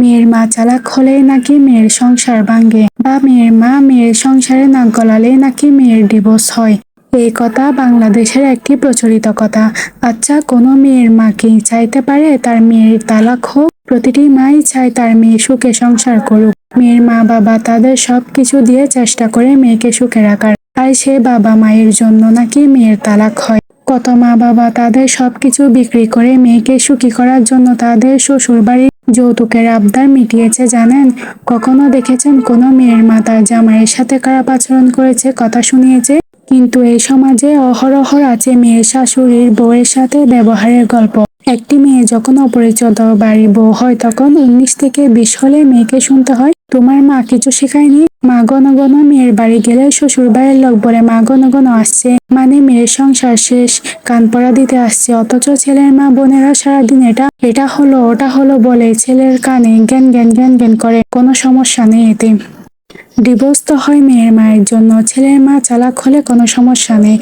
মেয়ের মা চালাক হলেই নাকি মেয়ের সংসার ভাঙ্গে বা মেয়ের মা মেয়ের সংসারে নাক গলালেই নাকি মেয়ের ডিভোর্স হয়? এই কথা বাংলাদেশের একটি প্রচলিত কথা। আচ্ছা কোনো মেয়ের মা কি চাইতে পারে তার মেয়ের তালাক হোক? প্রতিটি মাই চায় তার মেয়ে সুখে সংসার করুক। মেয়ের মা বাবা তাদের সব কিছু দিয়ে চেষ্টা করে মেয়েকে সুখে রাখার। আর সে বাবা মায়ের জন্য নাকি মেয়ের তালাক হয়? কত মা বাবা তাদের সবকিছু বিক্রি করে মেয়েকে সুখী করার জন্য তাদের শ্বশুর বাড়ির যৌতুকের আবদার মিটিয়েছে, জানেন? কখনো দেখেছেন কোনো মেয়ের মা তার জামাইয়ের সাথে খারাপ আচরণ করেছে, কথা শুনিয়েছে? কিন্তু এই সমাজে অহরহ আছে মেয়ের শাশুড়ির বউয়ের সাথে ব্যবহারের গল্প। একটি মেয়ে যখন অপরিচিত বাড়ির বউ হয়, তখন উনিশ থেকে বিশ হলে মেয়েকে শুনতে হয়, তোমার মা কিছু শেখায়নি? মা গণ গণ মেয়ের বাড়ি গেলে শ্বশুর বাড়ির লোক বলে, মা গণ গণ আসছে। মানে মেয়ের সংসার শেষ, কান পড়া দিতে আসছে, অথচ ছেলের মা বোনেরা সারাদিন এটা এটা হলো, ওটা হলো বলে ছেলের কানে জ্ঞান জ্ঞান জ্ঞান জ্ঞান করে। কোনো সমস্যা নেই এতে। ডিভোর্স তো হয় মেয়ের মায়ের জন্য, ছেলের মা চালাক হলে কোনো সমস্যা নেই।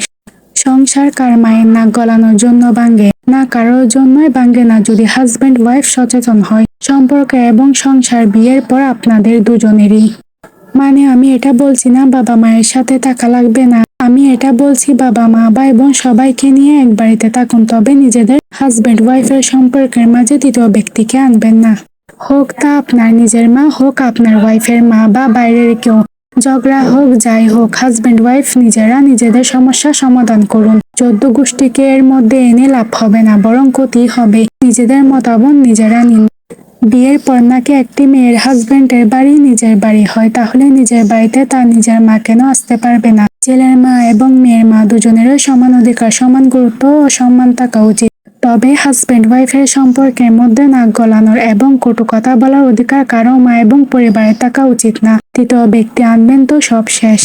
সংসার কার মায়ের নাক গলানোর জন্য ভাঙ্গে না কারোর জন্যই ভাঙ্গে না যদি হাজব্যান্ড ওয়াইফ সচেতন হয়। সম্পর্ক এবং সংসার বিয়ের পর আপনাদের দুজনেরই। মানে আমি এটা বলছি না বাবা মায়ের সাথে থাকা লাগবে না। আমি এটা বলছি বাবা মা, ভাই বোন সবাইকে নিয়ে এক বাড়িতে থাকুন, তবে নিজেদের হাজব্যান্ড ওয়াইফের সম্পর্কের মাঝে তৃতীয় ব্যক্তিকে আনবেন না। হোক তা আপনার নিজের মা, হোক আপনার ওয়াইফের মা বা বাইরের কেউ। ঝগড়া হোক, যাই হোক হাজব্যান্ড ওয়াইফ নিজেরা নিজেদের সমস্যা সমাধান করুন। চোদ্দ গোষ্ঠীকে এর মধ্যে এনে লাভ হবে না, বরং ক্ষতি হবে। নিজেদের মতামত নিজেরা নিন। বিয়ের পর নাকি একটি মেয়ের হাজবেন্ডের বাড়ি নিজের বাড়ি হয়, তাহলে নিজের বাড়িতে তার নিজের মা কেন আসতে পারবে না? ছেলের মা এবং মেয়ের মা দুজনেরও সমান অধিকার, সমান গুরুত্ব ও সম্মান থাকা উচিত। তবে হাজব্যান্ড ওয়াইফের সম্পর্কের মধ্যে নাক গলানোর এবং কটু কথা বলার অধিকার কারও মা এবং পরিবারে থাকা উচিত না। তৃতীয় ব্যক্তি আনবেন তো সব শেষ।